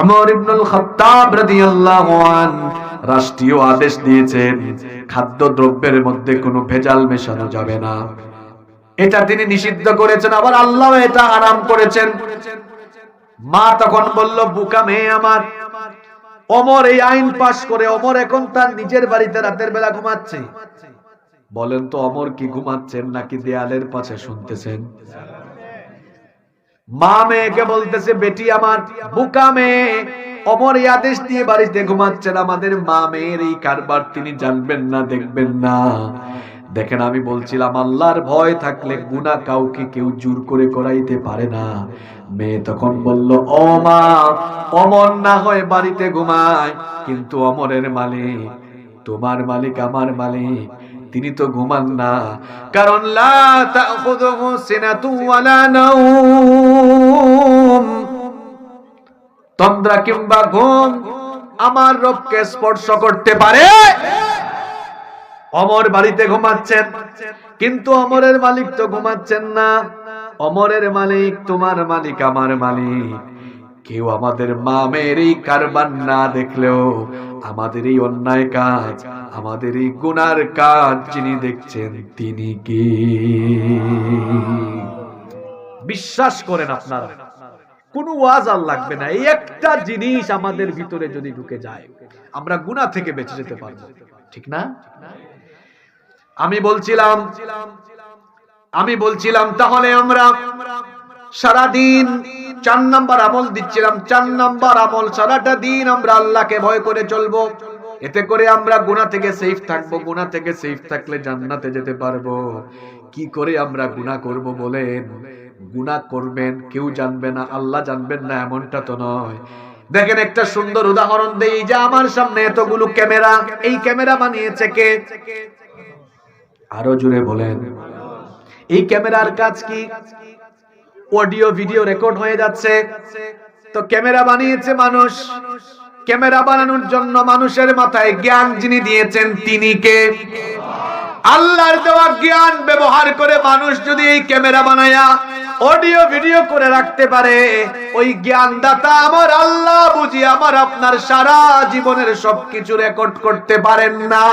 আমর ইবনুল খাত্তাব রাদিয়াল্লাহু আন রাষ্ট্রীয় আদেশ দিয়েছেন খাদ্য দ্রব্যের মধ্যে কোনো ভেজাল মেশানো যাবে না। এটা তিনি নিষিদ্ধ করেছেন, আবার আল্লাহ এটা আরাম করেছেন। মা তখন বলল, বুকা মেয়ে আমার, অমর এই আইন পাশ করে, অমর এখন তার নিজের বাড়িতে রাতের বেলা ঘুমাচ্ছে। বলেন তো, অমর কি ঘুমাচ্ছেন নাকি দেয়ালের পাশে শুনতেছেন? মা মেয়েকে বলতেছে, বেটি আমার, বুকা মেয়ে, অমর আদেশ দিয়ে বাড়িতে ঘুমাচ্ছেন আমাদের মা মেয়ের এই কারবার তিনি জানবেন না, দেখবেন না। দেখেন, আমি বলছিলাম, আল্লাহর ভয় থাকলে গুনা কাউকে কেউ জোর করে করাইতে পারে না। মেয়ে তখন বলল, ও মা, অমর না হয় বাড়িতে ঘুমায়, কিন্তু অমরের মালিক, তোমার মালিক আমার মালিক। তিনি তো ঘুমান না। কারণ তন্দ্রা কিংবা ঘুম আমার রবকে স্পর্শ করতে পারে। অমর বাড়িতে ঘুমাচ্ছেন, কিন্তু অমরের মালিক তো ঘুমাচ্ছেন না। অমরের মালিক তোমার মালিক, আমার মালিক। কেউ আমাদের মা মেয়ের এই কারবার না দেখলেও আমাদের এই অন্যায় কাজ আমাদের এই গুনার কাজ যিনি দেখছেন, তিনি কি? বিশ্বাস করেন আপনারা, কোন ওয়াজ আর লাগবে না। এই একটা জিনিস আমাদের ভিতরে যদি ঢুকে যায়, আমরা গুনাহ থেকে বেঁচে যেতে পারব। ঠিক না? আমি বলছিলাম আমি বলছিলাম, তাহলে আমরা সারাদিন চার নাম্বার আমল দিচ্ছিলাম। চার নাম্বার আমল সারাটা দিন আমরা আল্লাহকে ভয় করে চলবো। এতে করে আমরা গুনাহ থেকে সেফ থাকব, গুনাহ থেকে সেফ থাকলে জান্নাতে যেতে পারব। কি করে আমরা গুনাহ করব বলেন? গুনাহ করবেন, কেউ জানবে না, আল্লাহ জানবেন না, এমনটা তো নয়। দেখেন একটা সুন্দর উদাহরণ দেই যে আমার সামনে এতগুলো ক্যামেরা, এই ক্যামেরা বানিয়েছে কে? আরও জুড়ে বলেন। এই ক্যামেরার কাজ কি? অডিও, ভিডিও রেকর্ড হয়ে যাচ্ছে। তো ক্যামেরা বানিয়েছে মানুষ। ক্যামেরা বানানোর জন্য মানুষের মাথায় জ্ঞান যিনি দিয়েছেন তিনি কে? আল্লাহর দেওয়া জ্ঞান ব্যবহার করে মানুষ যদি এই ক্যামেরা বানায়া অডিও, ভিডিও করে রাখতে পারে, ওই জ্ঞান দাতা আমার আল্লাহ বুঝি আমার আপনার সারা জীবনের সবকিছু রেকর্ড করতে পারেন না।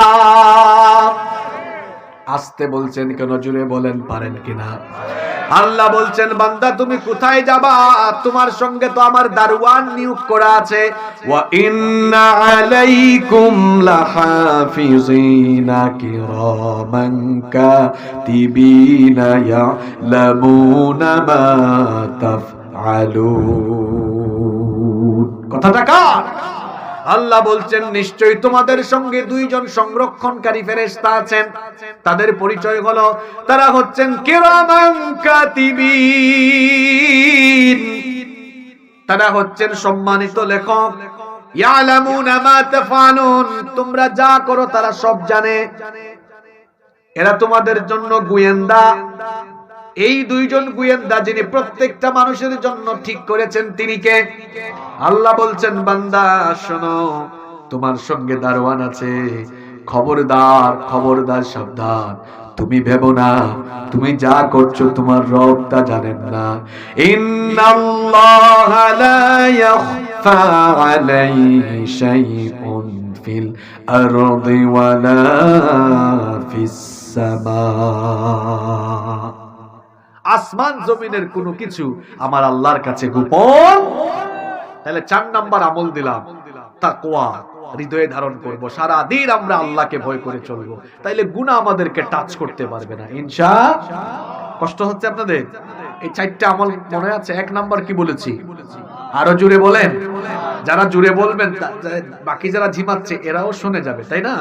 আসতে বলছেন কেন? জুড়ে বলেন, পারেন কিনা? আল্লাহ বলছেন, বান্দা, তুমি কোথায় যাবা? তোমার সঙ্গে তো আমার দারওয়ান নিয়োগ করা আছে। কথাটা কার? আল্লাহ বলছেন, নিশ্চয়ই তোমাদের সঙ্গে দুইজন সংরক্ষণকারী ফেরেশতা আছেন। তাদের পরিচয় হলো, তারা হচ্ছেন কিরামান কাতিবিন। তারা হচ্ছেন সম্মানিত লেখক। ইয়ালামুনা মা তাফালুন তোমরা যা করো তারা সব জানে। এরা তোমাদের জন্য গোয়েন্দা। এই দুইজন গোয়েন্দা যিনি প্রত্যেকটা মানুষের জন্য ঠিক করেছেন, তিনি কে? আল্লাহ বলছেন, বান্দা, শোনো, তোমার সঙ্গে দারোয়ান আছে। খবরদার খবরদার সাবধান। তুমি ভেবো না, তুমি যা করছ, তোমার রব তা জানেন না। ইন্নাল্লাহ ফিল আসমান জমিনের কোনো কিছু আমার আল্লাহর কাছে গোপন? তাহলে চার নাম্বার আমল দিলাম তা কোয়া হৃদয়ে ধারণ করব। সারা দিন আমরা আল্লাহকে ভয় করে চলবো। তাইলে গুনাহ আমাদেরকে টাচ করতে পারবে না, ইনশা কষ্ট হচ্ছে আপনাদের? এই চারটা আমল মনে আছে? এক নাম্বার কি বলেছি? আরও জুড়ে বলেন। যারা জুড়ে বলবেন বাকি যারা ঝিমাচ্ছে, এরাও শুনে যাবে, তাই না?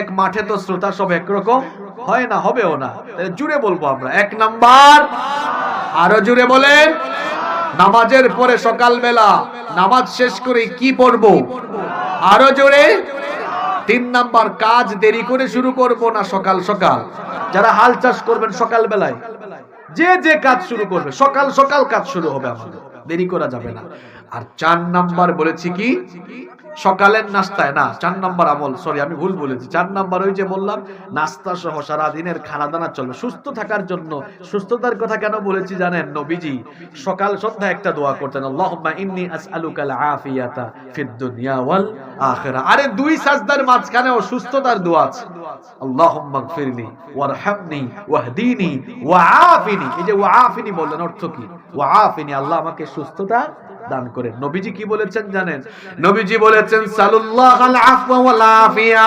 এক মাঠে তো শ্রোতা সব একরকম? হয় না, হবেও না। জুড়ে বলব আমরা। এক নাম্বার, আরও জুড়ে বলেন। নামাজের পরে সকালবেলা নামাজ শেষ করে কি পড়ব? আরও জোরে। তিন নাম্বার, কাজ দেরি করে শুরু করব না সকাল সকাল? যারা হাল চাষ করবেন সকাল বেলায় যে যে কাজ শুরু করবে, সকাল সকাল কাজ শুরু হবে আমাদের। দেরি করা যাবে না। আর চার নাম্বার বলেছি কি? সকালের নাস্তায়, না, চার নাম্বার আমল সরি আমি ভুল বলেছি। চার নাম্বার ওই যে বললাম, নাস্তা সহ সারা দিনের খানা দানা চলবে। সুস্থ থাকার জন্য, সুস্থতার কথা কেন বলেছি জানেন? নবীজি সকাল সন্ধ্যা একটা দোয়া করতেন, আল্লাহুম্মা ইন্নী আসআলুকাল আফিয়াতা ফিদ দুনিয়া ওয়াল আখিরা। আরে দুই সাজদার মাঝখানে অসুস্থতার দোয়া আছে। ওয়ারহামনি, ওয়াহদিনি, ওয়াআফিনি। এই যে ওয়াআফিনি বললেন অর্থ কি? ওয়াআফিনি, আল্লাহ আমাকে সুস্থতা দান করেন নবীজি কি বলেছেন জানেন? নবীজি বলেছেন সালুল্লাহাল আফওয়া ওয়াল আফিয়া।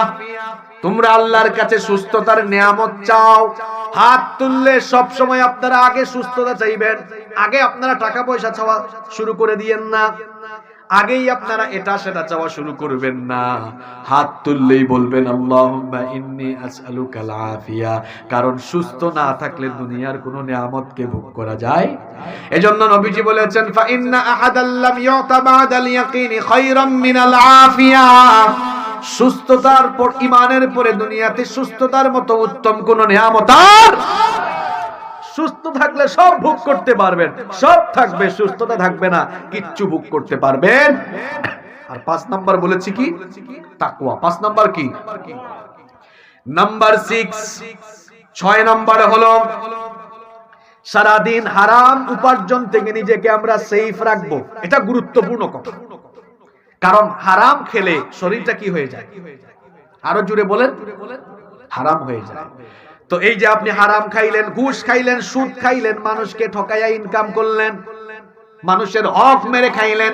তোমরা আল্লাহর কাছে সুস্থতার নিয়ামত চাও। হাত তুললে সব সময় আপনারা আগে সুস্থতা চাইবেন। আগে আপনারা টাকা পয়সা চাওয়া শুরু করে দিয়েন না। আগেই আপনারা এটা সেটা চাওয়া শুরু করবেন না। হাত তুললেই বলবেন, আল্লাহুম্মা কারণ সুস্থ না থাকলে দুনিয়ার কোনো নিয়ামতকে ভোগ করা যায়। এজন্য নবীজি বলেছেন সুস্থতার পর, ইমানের পরে দুনিয়াতে সুস্থতার মতো উত্তম কোন নিয়ামত আর সুস্থ থাকলে সব ভোগ করতে পারবেন। সব থাকবে, সুস্থতা থাকবে না, কিচ্ছু ভোগ করতে পারবেন। আর পাঁচ নাম্বার বলেছি কি? তাকুয়া পাঁচ নাম্বার কি? নাম্বার সিক্স ছয় নাম্বার হলো, সারাদিন হারাম উপার্জন থেকে নিজেকে আমরা সেফ রাখব। এটা গুরুত্বপূর্ণ কথা। কারণ হারাম খেলে শরীরটা কি হয়ে যায়? আরও জুড়ে বলেন। হারাম হয়ে যায়। তো এই যে আপনি হারাম খাইলেন, ঘুষ খাইলেন, সুদ খাইলেন, মানুষকে ঠকাইয়া ইনকাম করলেন, মানুষের হক মেরে খাইলেন,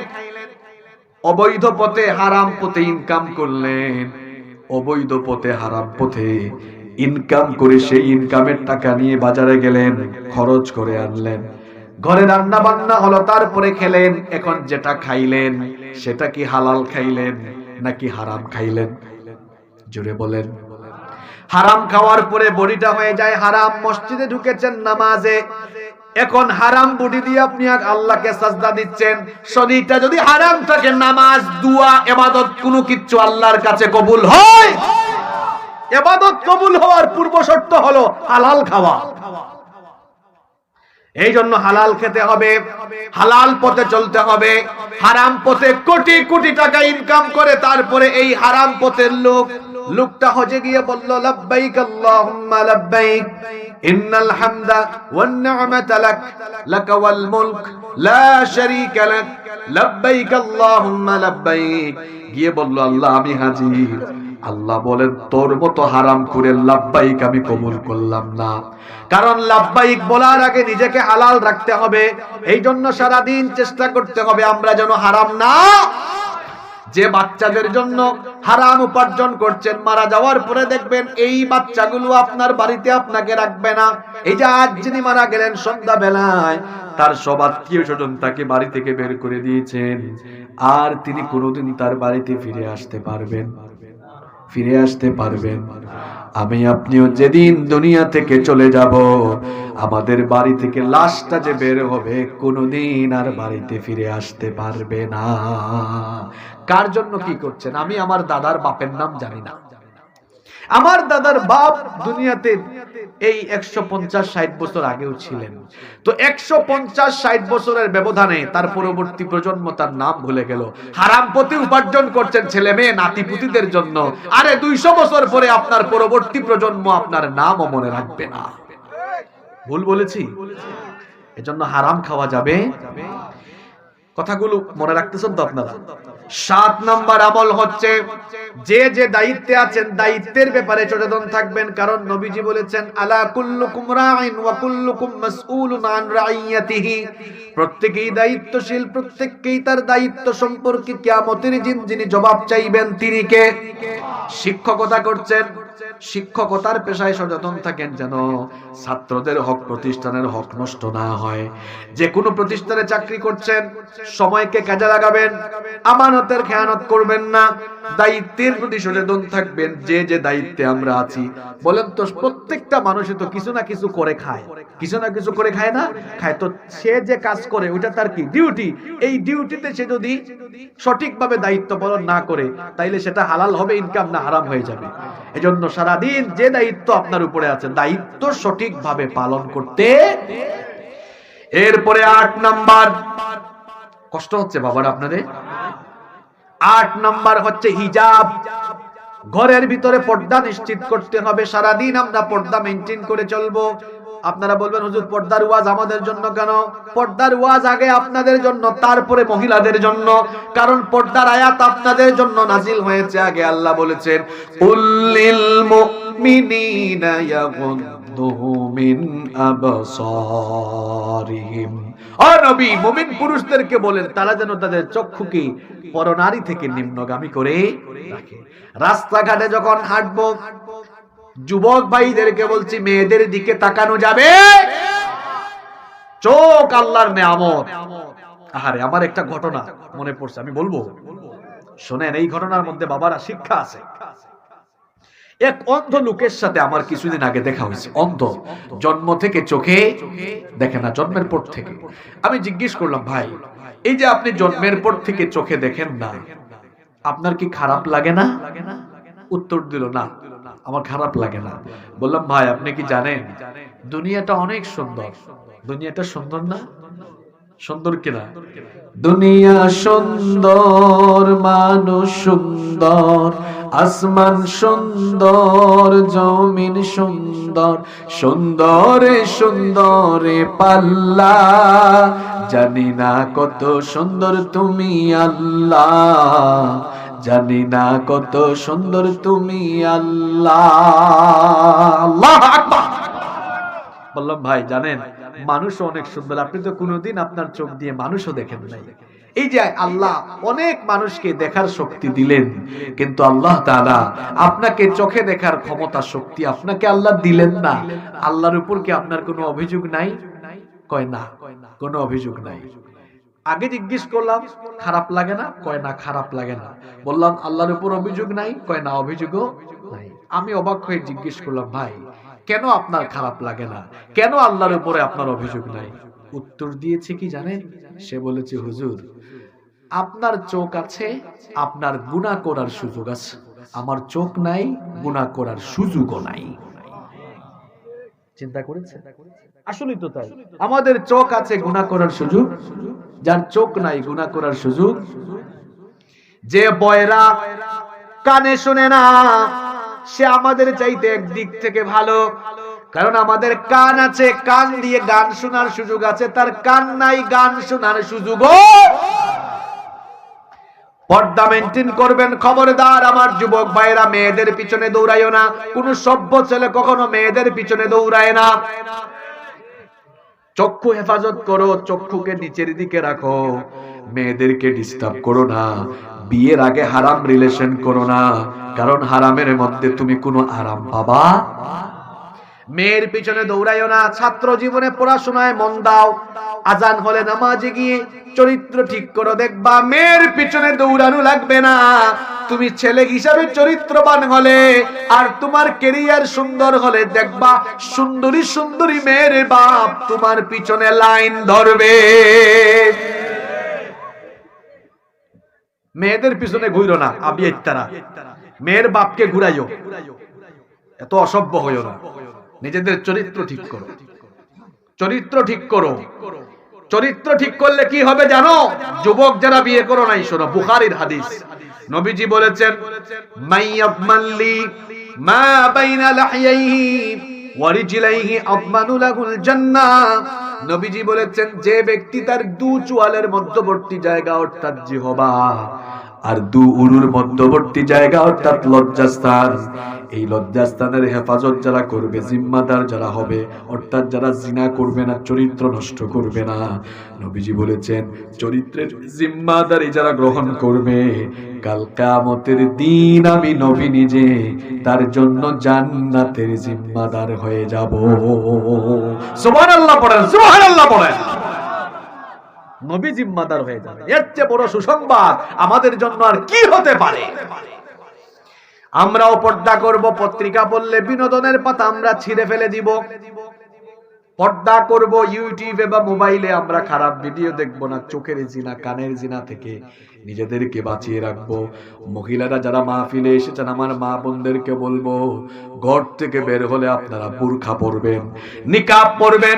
অবৈধ পথে হারাম পথে ইনকাম করলেন, অবৈধ পথে হারাম পথে ইনকাম করে সেই ইনকামের টাকা নিয়ে বাজারে গেলেন, খরচ করে আনলেন। ঘরে রান্না বান্না হলো, তারপরে খেলেন, এখন যেটা খাইলেন, সেটা কি হালাল খাইলেন, নাকি হারাম খাইলেন? জুড়ে বলেন। হারাম খাওয়ার পরে বডিটা হয়ে যায় হারাম। মসজিদে ঢুকেছেন নামাজে। এখন হারাম বডি দিয়ে আপনি আল্লাহকে সাজদা দিচ্ছেন। শরীরটা যদি হারাম থাকে, নামাজ, দুয়া, এবাদত, কোনো কিচ্ছু আল্লাহর কাছে কবুল হয়। এবাদত কবুল হওয়ার পূর্ব শর্ত হলো হালাল খাওয়া। এই জন্য হালাল খেতে হবে, হালাল পথে চলতে হবে। হারাম পথে কোটি কোটি টাকা ইনকাম করে তারপরে এই হারাম পথের লোক লোকটা হজে গিয়ে বলল, লাব্বাইক আল্লাহুম্মা লাব্বাইক, ইন্নাল হামদা ওয়ান নি'মাতা লাক লাক ওয়াল মুলক, লা শারীকা লাক, লাব্বাইক আল্লাহুম্মা লাব্বাইক। গিয়ে বলল, আল্লাহ, আমি হাজির। আল্লাহ বলেন, তোর মতো হারাম করে লাব্বাইক আমি কবুল করলাম না। কারণ লাব্বাইক বলার আগে নিজেকে হালাল রাখতে হবে। এই জন্য সারাদিন চেষ্টা করতে হবে, আমরা যেন হারাম না যে বাচ্চাদের জন্য হারাম উপার্জন করছেন, মারা যাওয়ার পরে দেখবেন এই বাচ্চাগুলো আপনার বাড়িতে আপনাকে রাখবে না। এই যে আজ যিনি মারা গেলেন সন্ধ্যা বেলায় তার সব আত্মীয় স্বজন তাকে বাড়ি থেকে বের করে দিয়েছেন। আর তিনি কোনোদিন তার বাড়িতে ফিরে আসতে পারবেন। ফিরে আসতে পারবেন। আমি আপনিও যেদিন দুনিয়া থেকে চলে যাব, আমাদের বাড়ি থেকে লাশটা যে বের হবে, কোনোদিন আর বাড়িতে ফিরে আসতে পারবে না। কার জন্য কি করছেন? আমি আমার দাদার বাপের নাম জানি না। আমার দাদার বাপ দুনিয়াতে এই একশো পঞ্চাশ ষাট বছর আগেও ছিলেন। তো একশো পঞ্চাশ ষাট বছরের ব্যবধানে তার পরবর্তী প্রজন্ম তার নাম ভুলে গেল। হারাম পথে উপার্জন করছেন ছেলে মেয়ে, নাতিপুতিদের জন্য। আরে দুইশো বছর পরে আপনার পরবর্তী প্রজন্ম আপনার নামও মনে রাখবে না। ভুল বলেছি? এজন্য হারাম খাওয়া যাবে। কথাগুলো মনে রাখতেছেন তো আপনারা? সাত নম্বর আমল হচ্ছে, যে যে দায়িত্বে আছেন, দায়িত্বের ব্যাপারে সচেতন থাকবেন। কারণ নবীজি বলেছেন, আলা কুল্লুকুম রাইন ওয়া কুল্লুকুম মাসউলুন আন রাইয়াতিহি। প্রত্যেকই দায়িত্বশীল, প্রত্যেককেই তার দায়িত্ব সম্পর্কে কিয়ামতের দিন যিনি জবাব চাইবেন তিনিকে শিক্ষকতা করছেন শিক্ষকতার পেশায় সচেতন থাকেন যেন ছাত্রদের হক প্রতিষ্ঠানের হক নষ্ট না হয়। যে কোনো প্রতিষ্ঠানে চাকরি করছেন, সময়কে কাজে লাগাবেন, আমানতের খেয়ানত করবেন না, দায়িত্বের প্রতি সচেতন থাকবেন, যে যে দায়িত্বে আমরা আছি। বলেন তো, প্রত্যেকটা মানুষই তো কিছু না কিছু করে খায়। কিছু না কিছু করে খায় না, খায়। তো সে যে কাজ করে ওইটা তার কি? ডিউটি। এই ডিউটিতে সে যদি সঠিকভাবে দায়িত্ব পালন না করে, তাইলে সেটা হালাল হবে, ইনকাম না, হারাম হয়ে যাবে। এজন্য সারাদিন যে দায়িত্ব আপনার উপরে আছে, দায়িত্ব সঠিকভাবে পালন করতে। এরপরে আট নাম্বার। কষ্ট হচ্ছে বাবার আপনাদের? আট নাম্বার হচ্ছে হিজাব। ঘরের ভিতরে পর্দা নিশ্চিত করতে হবে। সারাদিন আমরা পর্দা মেনটেন করে চলবো। আপনারা বলবেন, হুজুর, পর্দার ওয়াজ আমাদের জন্য কেন? পর্দার ওয়াজ আগে আপনাদের জন্য, তারপরে মহিলাদের জন্য। কারণ পর্দার আয়াত আপনাদের জন্য নাজিল হয়েছে আগে আল্লাহ বলেছেন উল্লিল মুমিনিনা ইয়াগুদ্দু মিন আবসারিহিম। পুরুষদেরকে বলেন, তারা যেন তাদের চক্ষুকে পরনারী থেকে নিম্নগামী করে রাখে। রাস্তাঘাটে যখন হাঁটবো যুবক ভাইদেরকে বলছি, মেয়েদের দিকে তাকানো যাবে। চোখ আল্লাহর নেয়ামত। আহারে, আমার একটা ঘটনা মনে পড়ছে, আমি বলব? শোনেন, এই ঘটনার মধ্যে বাবারা শিক্ষা আছে। এক অন্ধ লোকের সাথে আমার কিছুদিন আগে দেখা হয়েছে। অন্ধ, জন্ম থেকে চোখে দেখে না, জন্মের পর থেকে। আমি জিজ্ঞেস করলাম, ভাই, এই যে আপনি জন্মের পর থেকে চোখে দেখেন না, আপনার কি খারাপ লাগে না? উত্তর দিল, না। আমার খারাপ লাগে না। বললাম, ভাই, আপনি কি জানেন, দুনিয়াটা অনেক সুন্দর। দুনিয়াটা সুন্দর না? সুন্দর কিনা? দুনিয়া সুন্দর, মানুষ সুন্দর, আসমান সুন্দর, জমিন সুন্দর, সুন্দরে সুন্দরে পাল্লা। জানি না কত সুন্দর তুমি আল্লাহ। জানি না কত সুন্দর তুমি আল্লাহ। বললাম, ভাই, জানেন মানুষ অনেক সুন্দর। আপনি তো কোনোদিন আপনার চোখ দিয়ে মানুষও দেখেন নাই। এই যে আল্লাহ অনেক মানুষকে দেখার শক্তি দিলেন, কিন্তু আল্লাহ তাআলা আপনাকে চোখে দেখার ক্ষমতা, শক্তি আপনাকে আল্লাহ দিলেন না। আল্লাহর উপর কি আপনার কোনো অভিযোগ নাই? কয় না, কোনো অভিযোগ নাই। আগে জিজ্ঞেস করলাম, খারাপ লাগে না? কয় না, খারাপ লাগে না। বললাম, আল্লাহর উপর অভিযোগ নাই, কয় না, অভিযোগও নাই। আমি অবাক হয়ে জিজ্ঞেস করলাম, ভাই, কেন আপনার খারাপ লাগে না? কেন আল্লাহর উপরে আপনার অভিযোগ নাই? উত্তর দিয়েছে কি জানেন? সে বলেছে, হুজুর, আপনার চোখ আছে, আপনার গুনাহ করার সুযোগ আছে। আমার চোখ নাই গুনাহ করার সুযোগও নাই। চিন্তা করেছে আসলেই তো তাই। আমাদের চোখ আছে গুনাহ করার সুযোগ। যার চোখ নাই গুনাহ করার সুযোগ। যে বয়রা কানে শুনে না সে আমাদের চাইতে একদিক থেকে ভালো। কারণ আমাদের কান আছে কান দিয়ে গান শোনার সুযোগ আছে। তার কান নাই গান শোনার সুযোগ পর্দা মেনটেন করবেন। খবরদার আমার যুবক ভাইরা মেয়েদের পিছনে দৌড়াইও না। কোন সভ্য ছেলে কখনো মেয়েদের পিছনে দৌড়ায় না। চক্ষু হেফাজত করো, চক্ষুকে নিচের দিকে রাখো। মেয়েদেরকে ডিস্টার্ব করো না। বিয়ের আগে হারাম রিলেশন করো না। কারণ হারামের মধ্যে তুমি কোনো আরাম পাবা? মেয়ের পিছনে দৌড়াইও না, ছাত্র জীবনে পড়াশোনায় মন দাও। আজান হলে নামাজে গিয়ে চরিত্র ঠিক করো দেখবা, মেয়ের পিছনে দৌড়ানো লাগবে না। তুমি ছেলে হিসাবে চরিত্রবান হলে আর তোমার কেরিয়ার সুন্দর হলে দেখবা, সুন্দরী সুন্দরী মেয়ের বাপ তোমার পিছনে লাইন ধরবে। মেয়েদের পিছনে ঘুরো না, আবি মেয়ের বাপকে ঘুরাইও। এত অসভ্য হইও না। নিজেদের চরিত্র ঠিক করো। চরিত্র ঠিক করো। চরিত্র ঠিক করলে কি হবে জানো? যুবক যারা বিয়ে করো নাই, শোনো, বুখারির হাদিস। নবীজি বলেছেন মাইয়াবমাল্লি মা বাইনা লাহিয়াইহি ওয়ারিজলাইহি আদমানু লাহুল জান্নাহ নবীজি বলেছেন, যে ব্যক্তি তার দু চুয়ালের মধ্যবর্তী জায়গা, অর্থাৎ জিহবা, আর দু উরুর মধ্যবর্তী জায়গা, অর্থাৎ লজ্জাস্থান এই লজ্জাস্থানের হেফাজত যারা করবে, জিম্মাদার যারা হবে, অর্থাৎ যারা জিনা করবে না, চরিত্র নষ্ট করবে না। নবীজি বলেছেন, চরিত্রের জিম্মাদারি যারা গ্রহণ করবে, কাল কামতের দিন আমি নবী নিজে, তার জন্য জান্নাতের জিম্মাদার হয়ে যাব। সুবহানাল্লাহ পড়েন সুবহানাল্লাহ পড়েন। নবী জিম্মাদার হয়ে যাবে। এর চেয়ে বড় সুসংবাদ আমাদের জন্য আর কি হতে পারে? আমরাও পর্দা করব, পত্রিকা পড়লে বিনোদনের পাতা আমরা ছিঁড়ে ফেলে দিব। পর্দা করব ইউটিউবে বা মোবাইলে, আমরা খারাপ ভিডিও দেখব না, চোখের জিনা, কানের জিনা থেকে নিজেদেরকে বাঁচিয়ে রাখব। মহিলারা যারা মাহফিলে এসেছেন, আমার মা বোনদেরকে বলব, ঘর থেকে বের হলে আপনারা বুরখা পরবেন, নিকাব পরবেন,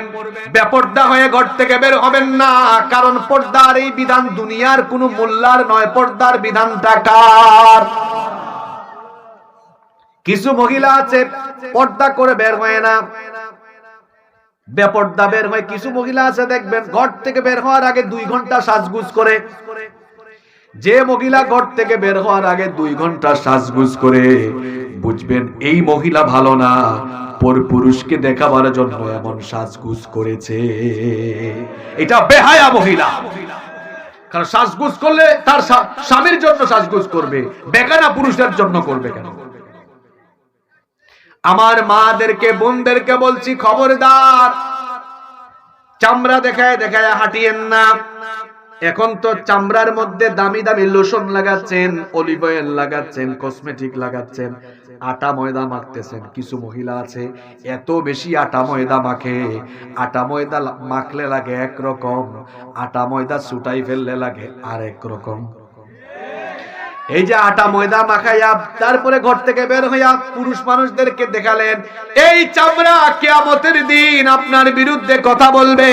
বেপর্দা হয়ে ঘর থেকে বের হবেন না, কারণ পর্দার এই বিধান দুনিয়ার কোনো মোল্লার নয়, পর্দার বিধান টাকার কিছু মহিলা আছে, পর্দা করে বের হয় না। বেপর্দা বের হয়, কিছু মহিলা আছে, দেখবেন ঘর থেকে বের হওয়ার আগে দুই ঘণ্টা সাজগুজ করে। যে মহিলা ঘর থেকে বের হওয়ার আগে দুই ঘণ্টা সাজগুজ করে, বুঝবেন এই মহিলা ভালো না, পর পুরুষকে দেখাবার জন্য এমন সাজগুজ করেছে। এটা বেহায়া মহিলা। কারণ সাজগুজ করলে তার স্বামীর জন্য সাজগুজ করবে বেগানা পুরুষের জন্য করবে কেন? আমার মাদেরকে, বোনদেরকে বলছি, খবরদার। চামড়া দেখায় দেখায় হাঁটিয়েন না। এখন তো চামড়ার মধ্যে দামি দামি লোশন লাগাচ্ছেন অলিভ অয়েল লাগাচ্ছেন কসমেটিক লাগাচ্ছেন, আটা ময়দা মাখতেছেন। কিছু মহিলা আছে, এত বেশি আটা ময়দা মাখে। আটা ময়দা মাখলে লাগে একরকম, আটা ময়দা ছুটাই ফেললে লাগে আরেক রকম। এই যে আটা ময়দা মাখাইয়া তারপরে ঘর থেকে বের হইয়া পুরুষ মানুষদেরকে দেখালেন, এই চামড়া কিয়ামতের দিন আপনার বিরুদ্ধে কথা বলবে।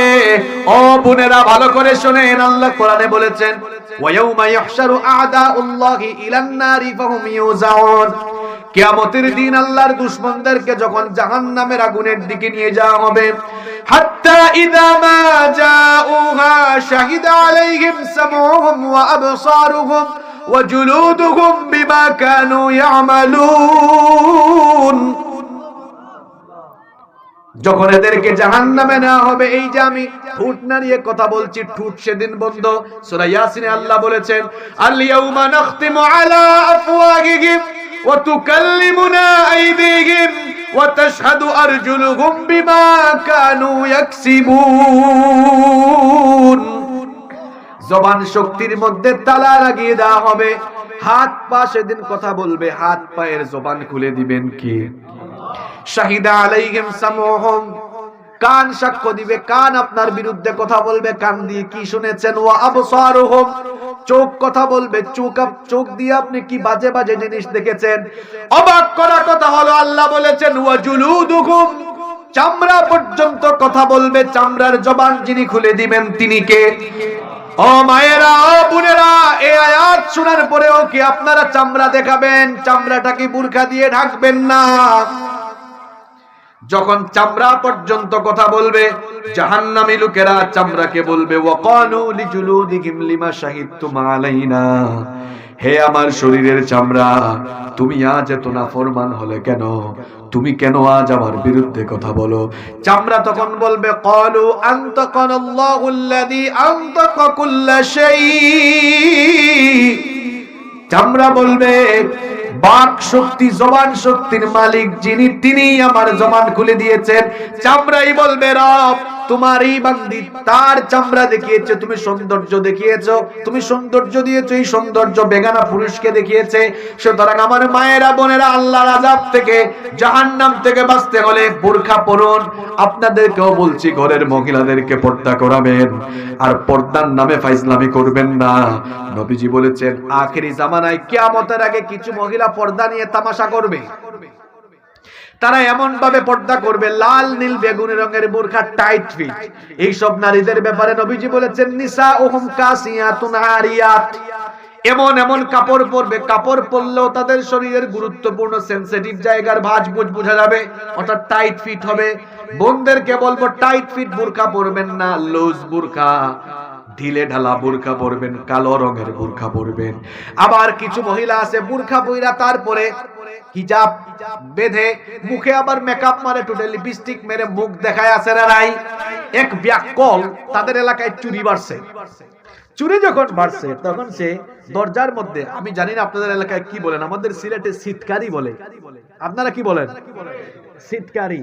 ও বোনেরা, ভালো করে শোনেন, আল্লাহ কোরআনে বলেছেন দিন আল্লাহর দুশমনদেরকে যখন আগুনের দিকে নিয়ে যাওয়া হবে, হাত্তা ইদা শাহিদা আলাইহিম ওয়া আবসারুহুম। وجلودهم بما كانوا يعملون যখন এদেরকে জাহান নামে নেওয়া হবে এই যে আমি ঠুট নাড়িয়ে কথা বলছি ঠুট সেদিন বন্ধ সূরা ইয়াসিনে আল্লাহ বলেছেন আল ইয়াউমা নাখতিমু আলা আফওয়াহিহিম ওয়া তুকাল্লিমুনা আইদিহিম ওয়া তাশহাদু আরজুলুহুম বিমা কানু ইয়াকসিবুন জবান শক্তির মধ্যে তালা লাগিয়ে দেওয়া হবে। হাত পা সেদিন কথা বলবে, হাত পায়ের জবান খুলে দিবেন কি? শাহিদা আলাইহিম সামুহুম। কান সাক্ষ্য দিবে, কান আপনার বিরুদ্ধে কথা বলবে, কান দিয়ে কি শুনেছেন? ওয়া আবসারুহুম। চোখ কথা বলবে, চোখ চোখ দিয়ে আপনি কি বাজে বাজে জিনিস দেখেছেন? অবাক করা কথা হলো, আল্লাহ বলেছেন, ওয়া জুলুদুহুম। চামড়া পর্যন্ত কথা বলবে, চামড়ার জবান যিনি খুলে দিবেন তিনি কে? ও মায়েরা, ও বোনেরা এই আয়াত শোনার পরেও কি আপনারা চামড়া দেখাবেন? চামড়াটা কি বুরখা দিয়ে ঢাকবেন না? যখন চামড়া পর্যন্ত কথা বলবে, জাহান্নামী লোকেরা চামড়াকে বলবে হে আমার শরীরের চামড়া, তুমি আজ এত নাফরমান হলে কেন? তুমি কেন আজ আমার বিরুদ্ধে কথা বলো? চামড়া তখন বলবে, কলু আন্ত আনতাকা চামড়া বলবে, বাক শক্তি, জবান শক্তির মালিক যিনি তিনি আমার জবান খুলে দিয়েছেন। চামড়াই বলবে, রব তোমার এই বান্দি, তার চামড়া দেখিয়েছে, তুমি সৌন্দর্য দেখিয়েছো, তুমি সৌন্দর্য দিয়েছ, এই সৌন্দর্য বেগানা পুরুষকে দেখিয়েছে। সুতরাং আমার মায়েরা, বোনেরা, আল্লাহর আজাব থেকে, জাহান্নাম থেকে বাঁচতে হলে বোরখা পরুন। আপনাদেরকেও বলছি, ঘরের মহিলাদেরকে পর্দা করাবেন, আর পর্দার নামে ফাইজলামি করবেন না। নবীজি বলেছেন, আখেরি জামানায় কিয়ামতের আগে কিছু মহিলা পর্দা নিয়ে তামাশা করবে। তারা এমন ভাবে পর্দা করবে, লাল, নীল, বেগুনি রঙের বোরখা টাইট ফিট এইসব নারীদের ব্যাপারে নবীজি বলেছেন নিসা ওহুম কাসিয়াতুন আরিয়াত। এমন এমন কাপড় পরবে, কাপড় পরলেও তাদের শরীরের গুরুত্বপূর্ণ সেন্সিটিভ জায়গার ভাঁজ বুঝ বোঝা যাবে, অর্থাৎ টাইট ফিট হবে। বোনদেরকে বলব টাইট ফিট বোরখা পরবেন না লুজ বোরখা। ঢিলে ঢালা বোরখা পরবেন, কালো রঙের বোরখা পরবেন। আবার কিছু মহিলা আছে, বোরখা পইরা তারপরে হিজাব বেঁধে মুখে আবার মেকআপ মারে টুটে লিপস্টিক মেরে মুখ দেখায়, আছে না নাই? এক ব্যাককল তাদের এলাকায় চুরি বাড়ছে। চুরি যখন বাড়ছে, তখন সে দরজার মধ্যে, আমি জানি না আপনাদের এলাকায় কি বলেন, আমাদের সিলেটে সিটকারি বলে। আপনারা কি বলেন? সিটকারি।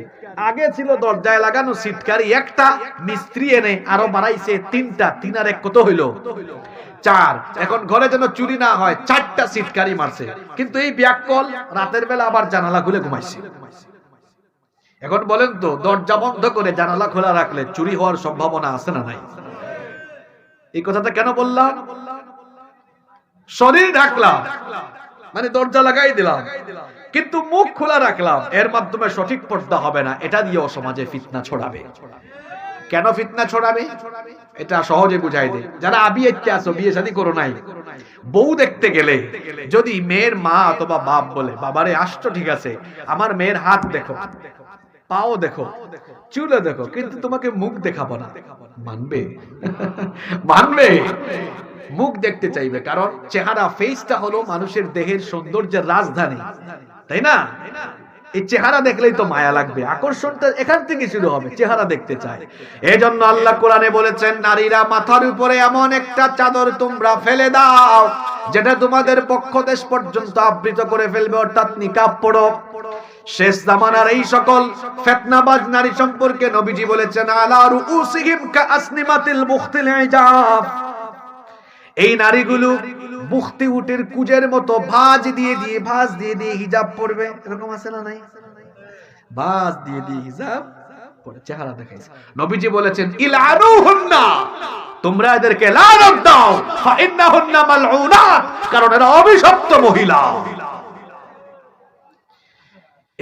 আগে ছিল দরজায় লাগানো সিটকারি। একটা মিস্ত্রি এনে আরও বাড়াইছে তিনটা, তিন আর এক কত হইল? চার। এখন ঘরে যেন চুরি না হয়, চারটা সিটকারি মারছে। কিন্তু এই ব্যাককল রাতের বেলা আবার জানালা খুলে ঘুমাইছে। এখন বলেন তো, দরজা বন্ধ করে জানালা খোলা রাখলে চুরি হওয়ার সম্ভাবনা আছে না নাই? এই কথাটা কেন বললাম? শরীর ঢাকলাম। মানে দরজা লাগাই দিলাম। কিন্তু মুখ খোলা রাখলাম, এর মাধ্যমে সঠিক পর্দা হবে না। এটা দিয়েও সমাজে ফিতনা ছড়াবে। কেন ফিতনা ছড়াবে? এটা সহজে বুঝাই দে। যারা আবি এতে আসো বিয়ে শাদী করো নাই। বউ দেখতে গেলে, যদি মেয়ের মা অথবা বাপ বলে, বাবারে, আসছো ঠিক আছে, আমার মেয়ের হাত দেখো, পাও দেখো চুলে দেখো, কিন্তু তোমাকে মুখ দেখাবো না। মানবে? মানবে? মুখ দেখতে চাইবে, কারণ চেহারা ফেসটা হলো মানুষের দেহের সৌন্দর্যের রাজধানী। তাই না? এই চেহারা দেখলেই তো মায়া লাগবে। আকর্ষণটা এখান থেকে শুরু হবে, চেহারা দেখতে চায় এই জন্য আল্লাহ কোরআনে বলেছেন, নারীরা মাথার উপরে এমন একটা চাদর তোমরা ফেলে দাও, যেটা তোমাদের পক্ষ দেশ পর্যন্ত আবৃত করে ফেলবে, অর্থাৎ নিকাব পড়ো শেষ জামানার এই সকল ফেতনাবাজ নারী সম্পর্কে নবীজি বলেছেন, আলা রুউসিহিম কা আসনিমাতিল মুখতিল এই নারীগুলো বুখতি উটের কুজের মতো ভাজ দিয়ে দিয়ে, ভাজ দিয়ে দিয়ে হিজাব পরবে এরকম আছে না নাই? ভাজ দিয়ে দিয়ে হিজাব পরে চেহারা দেখাইছে। নবীজি বলেছেন, ইলানুহুন্না, তোমরা এদেরকে লানত দাও ফা ইন্নাহুন্না মালউনাত, কারণ এরা অভিশপ্ত মহিলা।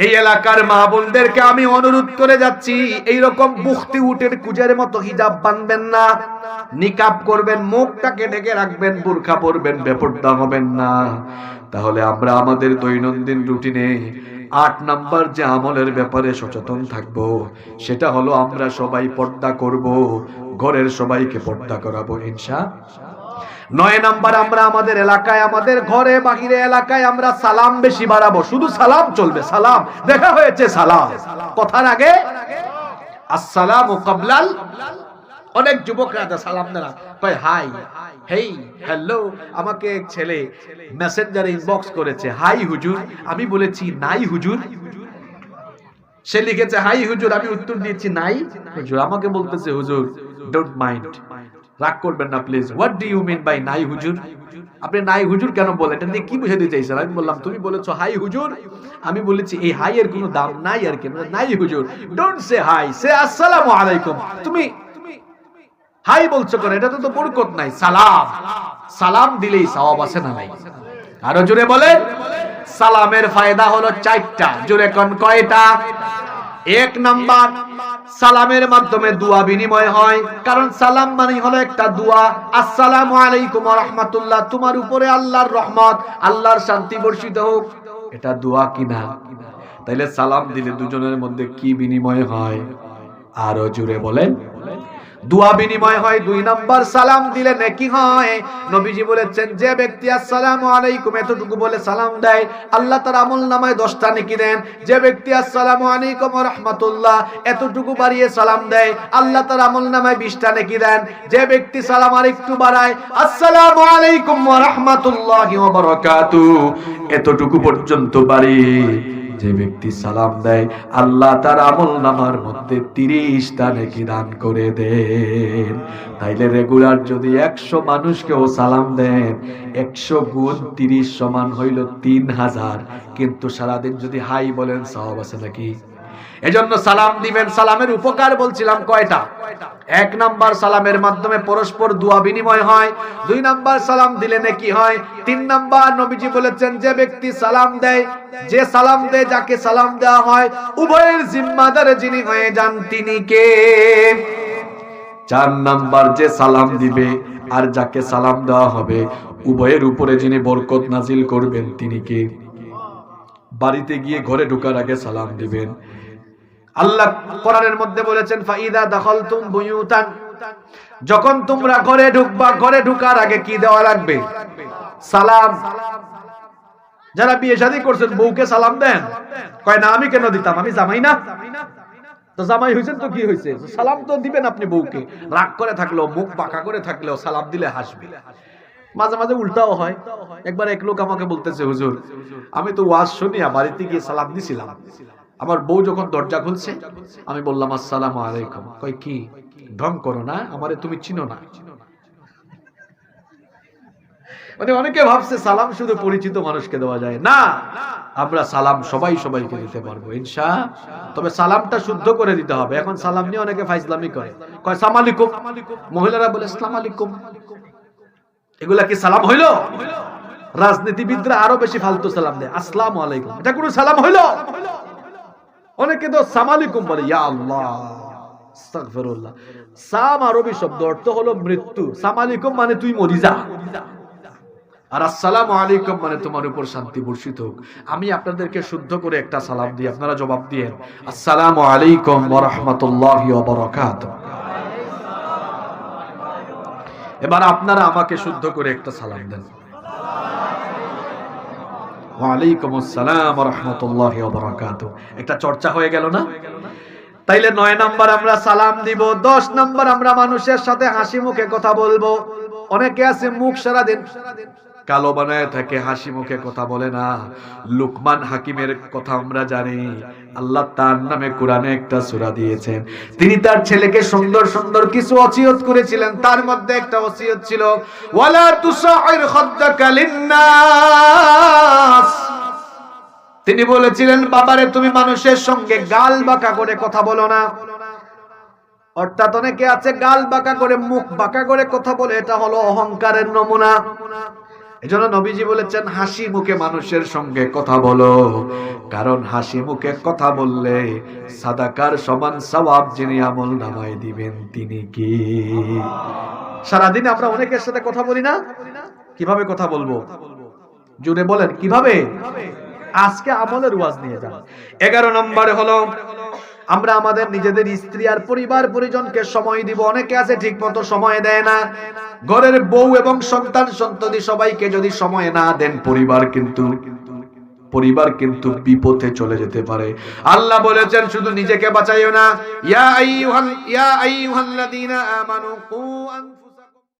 এই এলাকার মা বোনদেরকে আমি অনুরোধ করে যাচ্ছি এই রকম বুখতি উটের কুজের মতো হিজাব বানবেন না, নিকাব করবেন, মুখটাকে ঢেকে রাখবেন, বোরখা পরবেন, বেপর্দা হবেন না। তাহলে আমরা আমাদের দৈনন্দিন রুটিনে আট নাম্বার যে আমলের ব্যাপারে সচেতন থাকব, সেটা হলো আমরা সবাই পর্দা করব, ঘরের সবাইকে পর্দা করাবো, ইনশা নয় নাম্বার আমরা আমাদের এলাকায়, আমাদের ঘরে বাহিরে এলাকায় আমরা সালাম বেশি বাড়াবো। শুধু সালাম চলবে, সালাম। দেখা হয়েছে সালাম। কথার আগে, আসসালাম ও কাবলাল। অনেক যুবকরা সালাম দেয় না কয়, হাই, হেই, হ্যালো। আমাকে এক ছেলে মেসেঞ্জারে ইনবক্স করেছে, হাই হুজুর। আমি বলেছি, নাই হুজুর। সে লিখেছে, হাই হুজুর। আমি উত্তর দিয়েছি, নাই হুজুর। আমাকে বলতেছে, হুজুর ডোন্ট মাইন্ড রাগ করবেন না please what do you mean by নাই হুজুর? আপনি নাই হুজুর কেন বলেন? এটা দিয়ে কি বুঝাতে চাইছেন? আমি বললাম, তুমি বলেছ হাই হুজুর? আমি বলেছি, এই হাই এর কোনো দাম নাই আর কি। নাই হুজুর। ডোন্ট সে হাই সে আসসালামু আলাইকুম তুমি হাই বলছো কেন? এটা তো বরকত নাই। সালাম। সালাম দিলেই সওয়াব আছে না নাই? আরও জোরে বলে সালামের ফায়দা হলো চারটা। জোরে কোন কয়টা? এক নাম্বার, সালামের মাধ্যমে দোয়া বিনিময় হয়। কারণ সালাম মানে হলো একটা দোয়া। আসসালামু আলাইকুম রাহমাতুল্লাহ। তোমার উপরে আল্লাহর রহমত, আল্লাহর শান্তি বর্ষিত হোক। এটা দোয়া কিনা? তাইলে সালাম দিলে দুজনের মধ্যে কি বিনিময় হয়? আরও জুড়ে বলেন। দোয়া বিনিময় হয়, দুই নাম্বার সালাম দিলে নেকি হয়। নবীজি বলেছেন, যে ব্যক্তি আসসালামু আলাইকুম, এতটুকু বলে সালাম দেয়, আল্লাহ তার আমল নামায় দশটা নেকি দেন। যে ব্যক্তি আসসালামু আলাইকুম রাহমাতুল্লাহ, এতটুকু বাড়িয়ে সালাম দেয়, আল্লাহ তার আমল নামায় বিশটা নেকি দেন। যে ব্যক্তি সালাম আর একটু বাড়ায়, আসসালামু আলাইকুম রাহমাতুল্লাহি এতটুকু পর্যন্ত বাড়িয়ে যে ব্যক্তি সালাম দেয়, আল্লাহ তার আমল নামার মধ্যে তিরিশটা নেকি দান করে দেন। তাইলে রেগুলার যদি একশো মানুষকেও সালাম দেন, একশো গুণ তিরিশ সমান হইল তিন হাজার। কিন্তু সারাদিন যদি হাই বলেন সব আছে নাকি? এজন্য সালাম দিবেন। সালামের উপকার বলছিলাম কয়টা? এক নাম্বার সালামের মাধ্যমে পরস্পর দোয়া বিনিময় হয়, দুই নাম্বার সালাম দিলে নাকি হয়, তিন নাম্বার নবীজি বলেছেন, যে ব্যক্তি সালাম দেয়, যে সালাম দেয়, যাকে সালাম দেওয়া হয়, উভয়ের জিম্মাদার যিনি হয়ে যান তিনি কে? চার নাম্বার যে সালাম দিবে আর যাকে সালাম দেওয়া হবে, উভয়ের উপরে যিনি বরকত নাজিল করবেন তিনি কে? বাড়িতে গিয়ে ঘরে ঢোকার আগে সালাম দিবেন। আল্লাহ কোরআনের মধ্যে বলেছেন, ফাইদা দাখালতুম বুয়ুতান। যখন তোমরা ঘরে ঢুকবা, ঘরে ঢুকার আগে কি দেওয়া লাগবে? সালাম। যারা বিয়ে শাদী করছেন, বউকে সালাম দেন। কয়, না, আমি কেন দিতাম? আমি জামাই না। তো জামাই হয়েছেন তো কি হয়েছে? সালাম তো দিবেন আপনি বউকে। রাগ করে থাকলেও, মুখ পাকা করে থাকলেও সালাম দিলে হাসবে। মাঝে মাঝে উল্টাও হয়। একবার এক লোক আমাকে বলতেছে, হুজুর, আমি তো ওয়াজ শুনিয়া বাড়িতে গিয়ে সালাম দিছিলাম। আমার বউ যখন দরজা খুলছে, আমি বললাম, আসসালাম আলাইকুম। কই কি? ঢং করো না, আমারে তুমি চিনো না। মানে অনেকে ভাবছে, সালাম শুধু পরিচিত মানুষকে দেওয়া যায়। না, আমরা সালাম সবাই সবাইকে দিতে পারব, ইনশা তবে সালামটা শুদ্ধ করে দিতে হবে। এখন সালাম নিয়ে অনেকে ফাইজলামি করে। কয়, সালাম আলাইকুম। মহিলারা বলে, সালাম আলাইকুম। এগুলা কি সালাম হইল? রাজনীতিবিদরা আরও বেশি ফালতু সালাম দেয়। আসসালাম আলাইকুম। এটা কোনো সালাম হইল? অনেকে তো সামালিকুম বলে, ইয়া আল্লাহ, আস্তাগফিরুল্লাহ। সাম আরবি শব্দ অর্থ হলো মৃত্যু। সামালিকুম মানে তুই মরি যা। আর আসসালামু আলাইকুম মানে তোমার উপর শান্তি বর্ষিত হোক। আমি আপনাদেরকে শুদ্ধ করে একটা সালাম দিই, আপনারা জবাব দিয়েন। আসসালামু আলাইকুম ওয়া রাহমাতুল্লাহি ওয়া বারাকাতুহু। এবার আপনারা আমাকে শুদ্ধ করে একটা সালাম দেন। ওয়ালাইকুম আসসালাম রহমতুল্লাহ বারাকাতুহু একটা চর্চা হয়ে গেল না? তাইলে নয় নাম্বার আমরা সালাম দিব, দশ নাম্বার আমরা মানুষের সাথে হাসি মুখে কথা বলব। অনেকে আছে মুখ সারা দিন কালো বানায় থাকে, হাসি মুখে কথা বলে না। লুকমান হাকিমের কথা আমরা জানি, আল্লাহ তার নামে কোরআনে একটা সূরা দিয়েছেন। তিনি তার ছেলেকে সুন্দর সুন্দর কিছু ওসিয়ত করেছিলেন, তার মধ্যে একটা ওসিয়ত ছিল, ওয়ালা তুসাইর তিনি বলেছিলেন, বাবারে, তুমি মানুষের সঙ্গে গাল বাঁকা করে কথা বলো না। অর্থাৎ অনেকে আছে, গাল বাঁকা করে, মুখ বাঁকা করে কথা বলে, এটা হলো অহংকারের নমুনা। এজন্য নবীজি বলেছেন, হাসি মুখে মানুষের সঙ্গে কথা বলো। কারণ হাসি মুখে কথা বললে সাদাকার সমান সওয়াব যিনি আমল নামায় দিবেন তিনি কি? সারাদিন আমরা অনেকের সাথে কথা বলি না? কীভাবে কথা বলব? জুড়ে বলেন, কীভাবে? আজকে আমলের ওয়াজ নিয়ে যান। এগারো নম্বরে হলো আমরা আমাদের নিজেদের স্ত্রী আর পরিবার পরিজনকে সময় দিব। অনেকে আছে ঠিক মতো সময় দেয় না। ঘরের বউ এবং সন্তান, সন্ততি সবাইকে যদি সময় না দেন, পরিবার কিন্তু পরিবার কিন্তু বিপথে চলে যেতে পারে। আল্লাহ বলেছেন, শুধু নিজেকে বাঁচাইও না। ইয়া আইয়ুহাল, ইয়া আইয়ুহাল্লাযীনা আমানু, কু